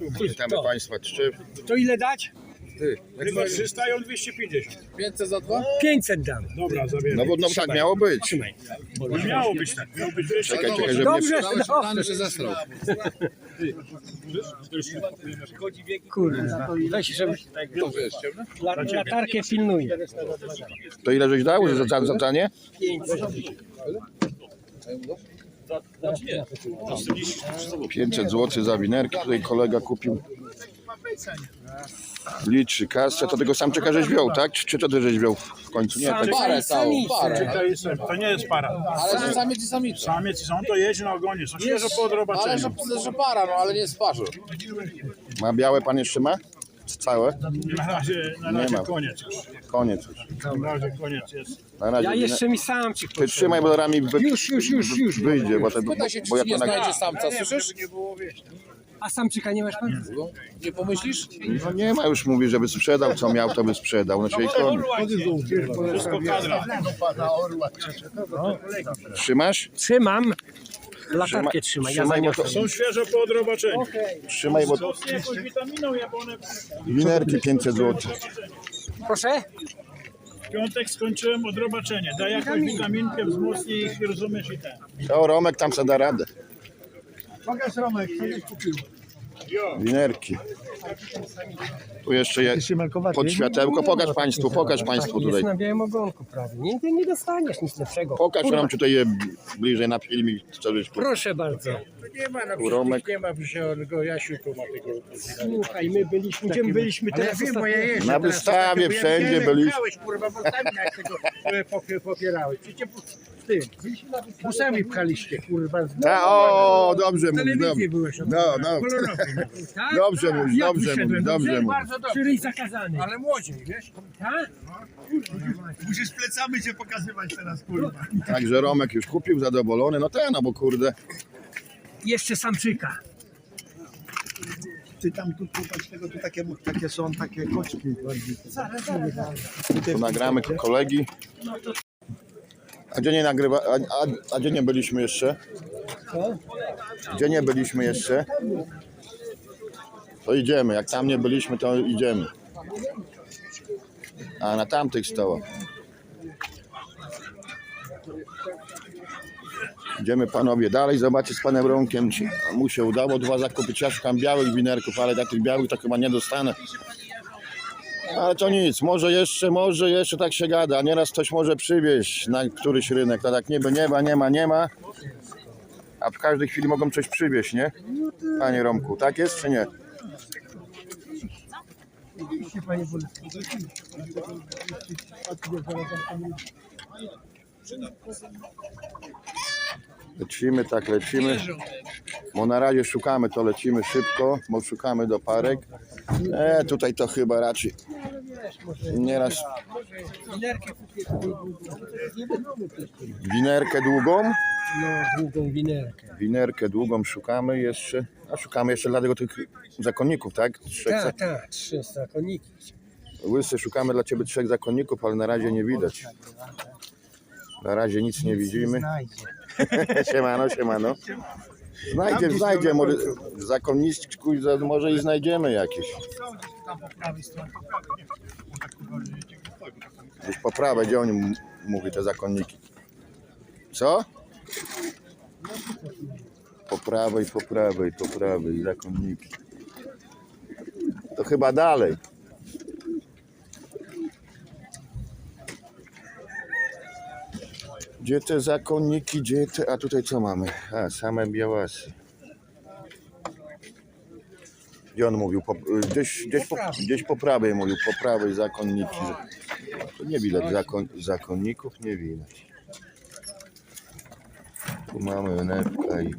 Witamy Państwa trzy. To ile dać? Chyba 300 i on 250. 500 za dwa? 500 dam. Dobra, No zabieram. bo no, tak miało być. Trzymaj. Miało być tak. Miało być 200. Czekaj, czekaj, żeby Dobrze, nie... No. plany, że zesrał. Kurde, weź, żeby To wiesz, ciemne? la, latarkę pilnuje. To ile żeś dał za, za, za danie? 500 zł za winerki. Tutaj kolega kupił. Liczy kasę. To tego samczyka żeś wziął, tak? Czy, czy to ty żeś wziął w końcu? Nie, tak. Parę całą, parę. To, jest, to nie jest para. Ale że samiec i samica. Samiec i są to jeździ na ogonie. Są świeżo po Ale że, że para, no ale nie z parzu. Ma białe pan jeszcze ma? Całe? Na razie, na Nie razie ma. koniec już. Koniec już. Na razie koniec jest. Na razie. Ja jeszcze mi samczyk Ty trzymaj, bo rami wy... Już, już, już, już. wyjdzie, bo, to, Pytaj się, czy bo ja nie to na... znajdzie samca, słyszysz? Nie było wieści. A samczyka nie masz pan? Nie pomyślisz? No nie ma już mówi, żeby sprzedał, co miał, to by sprzedał. No się i koniec. Wszystko kadra. Trzymasz? Trzymam. Latarkę trzymaj. Ja Trzymaj, bo to, Są świeżo po odrobaczeniu. trzymaj, bo To z jakąś witaminą, jak one winerki 500 zł. Proszę? w piątek skończyłem odrobaczenie. Daj jakąś witaminkę, wzmocnij ich i rozumiesz i ten. O, Romek tam se da radę. Pokaż Romek, co nie kupił. Winerki. Tu jeszcze jest pod światełko. Pokaż Państwu, pokaż Państwu tutaj. Jest na białym ogonku prawie. Nigdy nie dostaniesz nic lepszego. Pokaż nam tutaj je bliżej na filmik, kupił. Proszę bardzo. Nie ma na Tu Romek. nie ma, tylko Jasiu tu ma tego. Słuchaj, my byliśmy, gdzie my byliśmy Ale ja teraz wiem, bo ja ostatnio? jeżdżę Na teraz wystawie ostatnio, bo wszędzie widziałem, byliśmy. Pchałeś, kurwa, bo tam jak tego e, popie- popierałeś. Przecież ty, busami pchaliście, kurwa. z- Ta, o, dobrze telewizji dobrze. byłeś. No, no. No. Tak? Dobrze mówisz, Ja dobrze wyszedłem, mówisz, dobrze mówisz. Bardzo dobrze. Czyli zakazany. Ale młodziej, wiesz? Tak? Musisz plecami się pokazywać teraz, kurwa. Także Romek już kupił, zadowolony. No ten, no bo kurde. Jeszcze samczyka. Ty tam tu popatrz tego, tu takie, takie są takie koczki bardziej. Tu nagramy kolegi. A gdzie nie nagrywa, a, a, a gdzie nie byliśmy jeszcze? Gdzie nie byliśmy jeszcze? To idziemy. Jak tam nie byliśmy, to idziemy. A na tamtych stołach. Idziemy panowie dalej, zobaczyć z panem Romkiem. czy Mu się udało dwa zakupić. Ja szukam białych winerków, ale takich białych to chyba nie dostanę. Ale to nic, może jeszcze, może jeszcze tak się gada. Nieraz ktoś może przywieźć na któryś rynek. To tak niby nie ma, nie ma, nie ma. A w każdej chwili mogą coś przywieźć, nie? Panie Romku, tak jest czy nie? Lecimy, tak lecimy. Bo na razie szukamy, to lecimy szybko, bo szukamy do parek. E, tutaj to chyba raczej nieraz winerkę długą. No, długą winerkę. Winerkę długą szukamy jeszcze. A szukamy jeszcze dlatego tych zakonników, tak? Trzech. Tak, tak, trzy zakoniki. Łysy szukamy dla ciebie trzech zakonników, ale na razie nie widać. Na razie nic nie widzimy. siemano, siemano. Znajdzie, znajdzie, może zakonniczku może i znajdziemy jakieś. Gdzieś po prawej, gdzie oni mówi te zakonniki? Co? Po prawej, po prawej, po prawej, zakonniki. To chyba dalej. Gdzie te zakonniki, gdzie te... A tutaj co mamy? A, same białasy. Gdzie on mówił? Po, gdzieś, gdzieś, po, gdzieś po prawej mówił, po prawej zakonniki. Tu nie widać zakon, zakonników, nie widać. Tu mamy nerka i...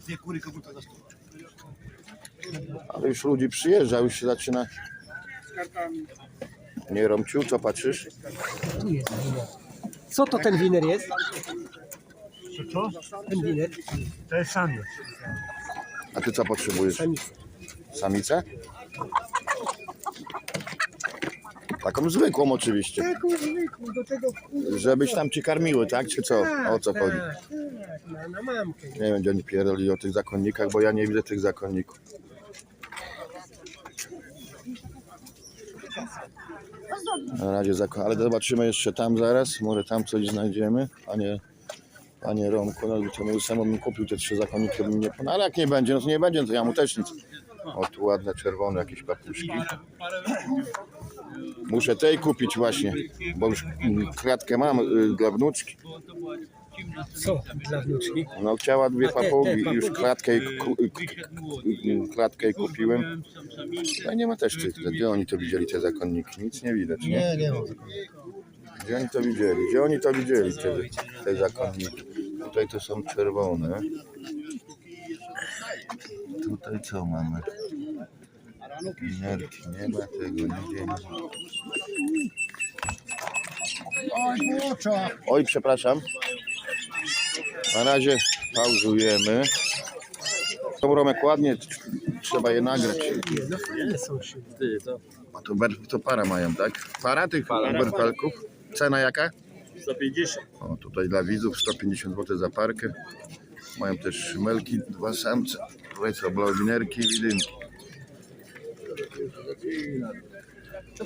Dwie kury koguta za Ale już ludzi przyjeżdża, już się zaczyna... Nie Romciu, co patrzysz? Co to ten winer jest? Co? Ten winer? To jest samiec. A ty co potrzebujesz? Samica. Samicę? Taką zwykłą oczywiście. Taką zwykłą, do tego Żebyś tam ci karmiły, tak? Czy co? O co chodzi? Tak. Na, na mamkę. Nie wiem, gdzie oni pierdoli o tych zakonnikach, bo ja nie widzę tych zakonników. Na razie zakon, ale zobaczymy jeszcze tam zaraz, może tam coś znajdziemy, panie, panie Romku, no to my samo bym kupił te trzy zakonniki, bym nie, no ale jak nie będzie, no to nie będzie, no to ja mu też nic. O, tu ładne, czerwone jakieś papuszki. Muszę tej kupić właśnie, bo już kratkę mam y, dla wnuczki. Co dla wnuczki? No chciała dwie A papugi i już klatkę, jej ku- ku- ku- klatkę jej kupiłem. No nie ma też tych, gdzie oni to widzieli te zakonniki? Nic nie widać, nie? Nie, nie ma. Gdzie oni to widzieli? Gdzie oni to widzieli, te, te zakonniki? Tutaj to są czerwone. Tutaj co mamy? Minerki, nie ma tego, nigdzie nie ma. Oj, kurcza. Oj, przepraszam. Na razie pauzujemy. To Romek ładnie, trzeba je nagrać. A to, ber, to para mają, tak? Para tych berfelków. Cena jaka? 150. O, tutaj dla widzów 150 zł za parkę. Mają też szymelki, dwa samce. Tutaj są blawinerki i widynki.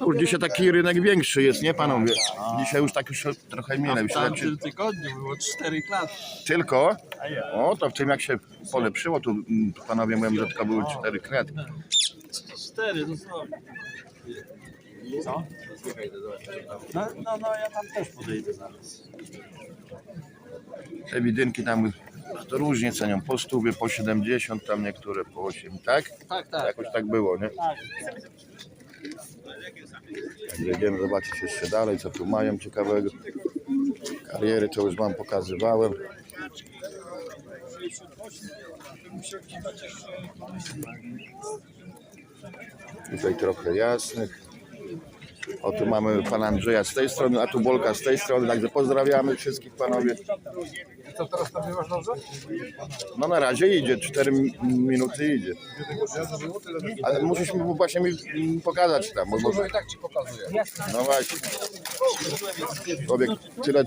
No już dzisiaj taki rynek większy jest, nie panowie? Dzisiaj już tak już trochę mniej. W tamtym tygodniu było 4 klatki. Tylko? O, to w tym jak się polepszyło, to mm, panowie mówią, że tylko były cztery kratki. 4 dosłownie. Co? No, no, no, ja tam też podejdę zaraz. Te widynki tam to różnie cenią, po 100, po 70, tam niektóre po 8, tak? Tak, tak. Jakoś tak było, nie? tak. Jedziemy zobaczyć jeszcze dalej, co tu mają ciekawego. Kariery to już wam pokazywałem. Tutaj trochę jasnych. O tu mamy pana Andrzeja z tej strony, a tu Bolka z tej strony, także pozdrawiamy wszystkich panowie. Co teraz nagrywasz dobrze? No na razie idzie, 4 mi- minuty idzie. Ale musisz mi właśnie mi pokazać tam, bo, bo i tak ci pokazuję. no właśnie. Człowiek tyle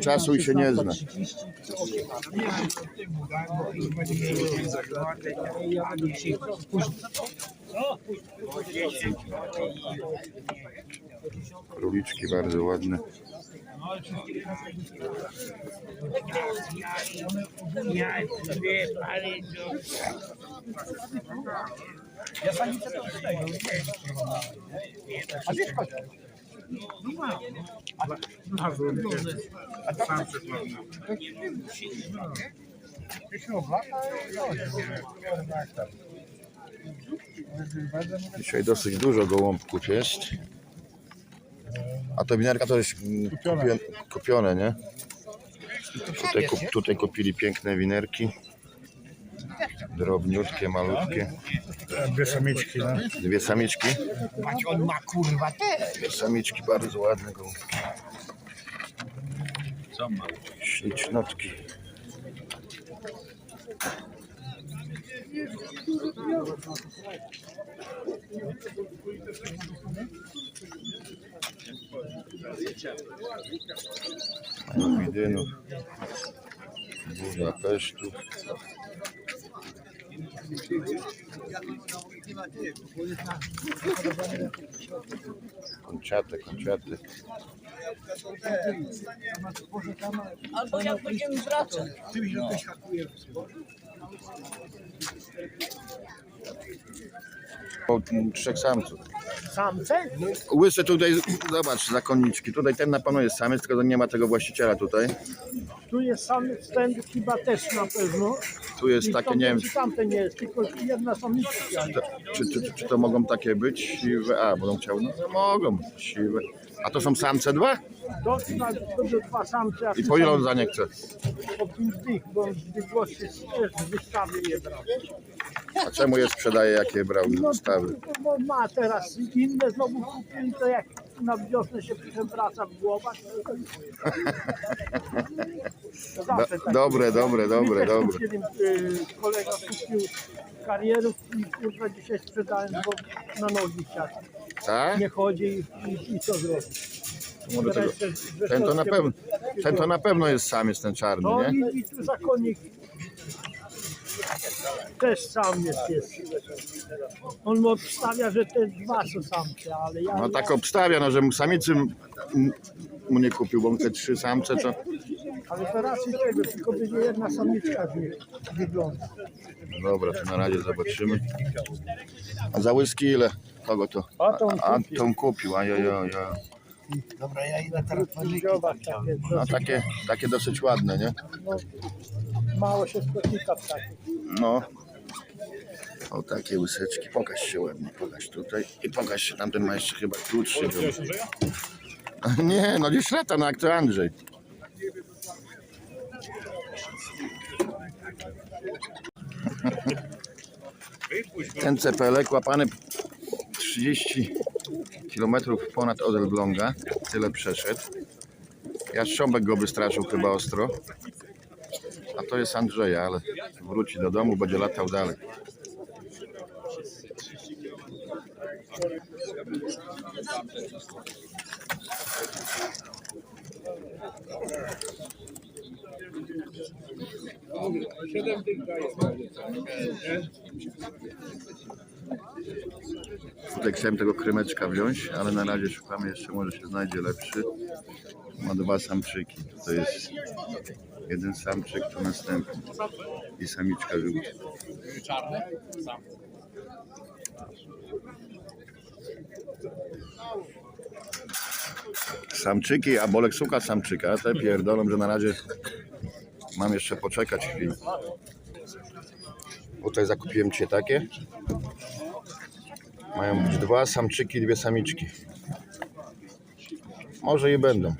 czasu i się nie zna. Króliczki bardzo ładne. A wiesz, chodź. Dzisiaj dosyć dużo gołąbków jest. A to winerka to jest mm, kupione, kupione nie? Tutaj, kup, tutaj kupili piękne winerki. Drobniutkie, malutkie. Dwie samiczki, no. Dwie samiczki. On ma kurwa te. Dwie samiczki bardzo ładne gołąbki. Co ma? Ślicznotki. Відинов, Будапешту. Кончати, кончати. Або я потім брати. Ти вже хакує. Po trzech samców. Samce? Łysy tutaj, zobacz, zakonniczki. Tutaj ten na pewno jest samiec, tylko nie ma tego właściciela tutaj. Tu jest samiec, ten chyba też na pewno. Tu jest I takie, tamten nie wiem, czy tamten nie jest, tylko jedna samiczka. to, czy, czy, czy to mogą takie być siwe? A, będą chciały? No mogą, siwe. A to są samce dwa? Dwa samce, a I po ile on za nie chce? po pięć dych, bo on z też z wystawy je brał. A czemu je sprzedaje, jakie brał No, wystawy? bo ma teraz inne znowu kupili, to jak na wiosnę się przewraca w głowach. To, zawsze tak. dobre, dobre, dobre, Mi też dobre. kupiłem, y, kolega kupił karierów i kurwa dzisiaj sprzedałem, bo na nogi siadł. Tak? Nie chodzi i, i, i co zrobić. Może tego, ten to na pewno, ten to na pewno jest samiec, ten czarny, No nie? i, i tu zakonnik też sam jest, jest. On obstawia, że te dwa są samce, ale ja... No tak obstawia, no, że mu samicy m- m- mu nie kupił, bo te trzy samce, co... Ale to raczej tego, tylko będzie jedna samiczka z nich wygląda. Dobra, to na razie zobaczymy. A za whisky ile? Kogo to? A tą A, kupił. tą a. Dobra, ja idę teraz po takie, No takie, takie dosyć ładne, nie? no, mało się spotyka w takich. No. O takie łyseczki. Pokaż się ładnie, pokaż tutaj. I pokaż się, tamten ma jeszcze chyba krótszy. był. Nie, no gdzieś lata, no jak to Andrzej. Ten cepelek łapany 30 km ponad od Elbląga. Tyle przeszedł. Jaszcząbek go wystraszył chyba ostro. A to jest Andrzeja, ale wróci do domu, będzie latał dalej. Tutaj chciałem tego krymeczka wziąć, ale na razie szukamy jeszcze, może się znajdzie lepszy. Ma dwa samczyki. To jest jeden samczyk, to następny. I samiczka żółcia. Czarny? Sam. Samczyki, a Bolek szuka samczyka. Te pierdolą, że na razie mam jeszcze poczekać chwilę. Tutaj zakupiłem cię takie. Mają być dwa samczyki, dwie samiczki. Może i będą.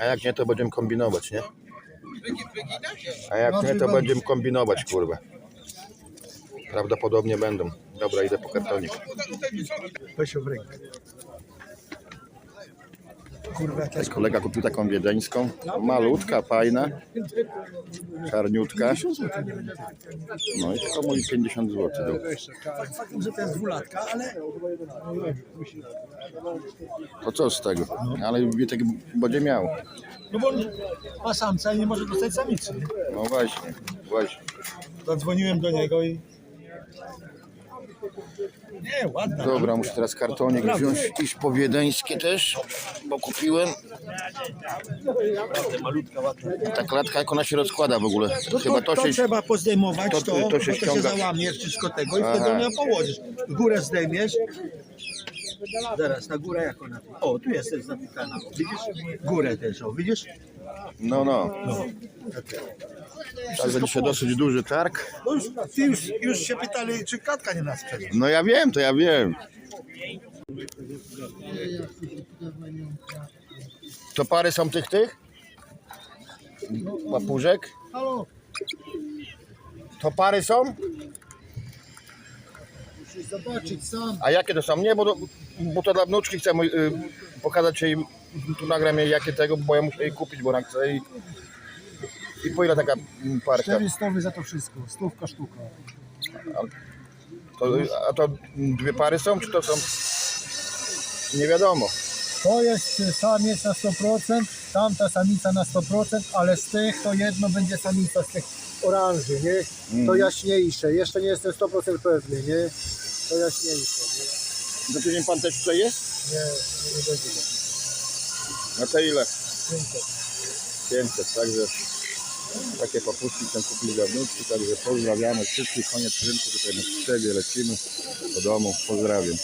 A jak nie, to będziemy kombinować, nie? A jak nie, to będziemy kombinować, kurwa. Prawdopodobnie będą. Dobra, idę po kartonik. Weź w rękę. Jakaś Kolega kupił taką wiedeńską, malutka, fajna, czarniutka. No i tylko mój 50 zł. dał. faktem, że to jest dwulatka, ale To co z tego? Ale Witek będzie miał. no bo on ma samca i nie może dostać samicy. No właśnie, właśnie. Zadzwoniłem do niego i... Nie, ładna. Dobra, muszę teraz kartonik wziąć, iść po wiedeńskie też, bo kupiłem. Ta klatka jak ona się rozkłada w ogóle. No Chyba to, to to, się... trzeba pozdejmować to- to, to to się to się załamie wszystko tego i Aha. wtedy ją położysz. Górę zdejmiesz. Zaraz, ta góra jak ona... O, tu jest jest zapikana. Widzisz? Górę też, o, widzisz? No, no. Także dzisiaj dosyć duży targ. No już, ty już, już się pytali, czy klatka nie nas sprzeda. No ja wiem, to ja wiem. To pary są tych tych? Papużek? Halo, To pary są? musisz zobaczyć sam. A jakie to są? Nie, bo to, bo to dla wnuczki chcę mój, y, pokazać jej, tu nagram jej jakie tego, bo ja muszę jej kupić, bo ona chce i, i po ile taka parka? 400 za to wszystko, stówka sztuka. To, a to dwie pary są, czy to są? Nie wiadomo. To jest samiec na 100%, tamta samica na 100%, ale z tych to jedno będzie samica z tych oranży, nie? To jaśniejsze, jeszcze nie jestem 100% pewny, nie? To jaśniejsze, nie? Za tydzień pan też tutaj jest? Nie, nie, będzie. Na te ile? 500. 500, także takie papuszki chcę kupić dla wnuczki, także pozdrawiamy wszystkich, koniec rynku, tutaj na Pszczewie lecimy do domu, pozdrawiam.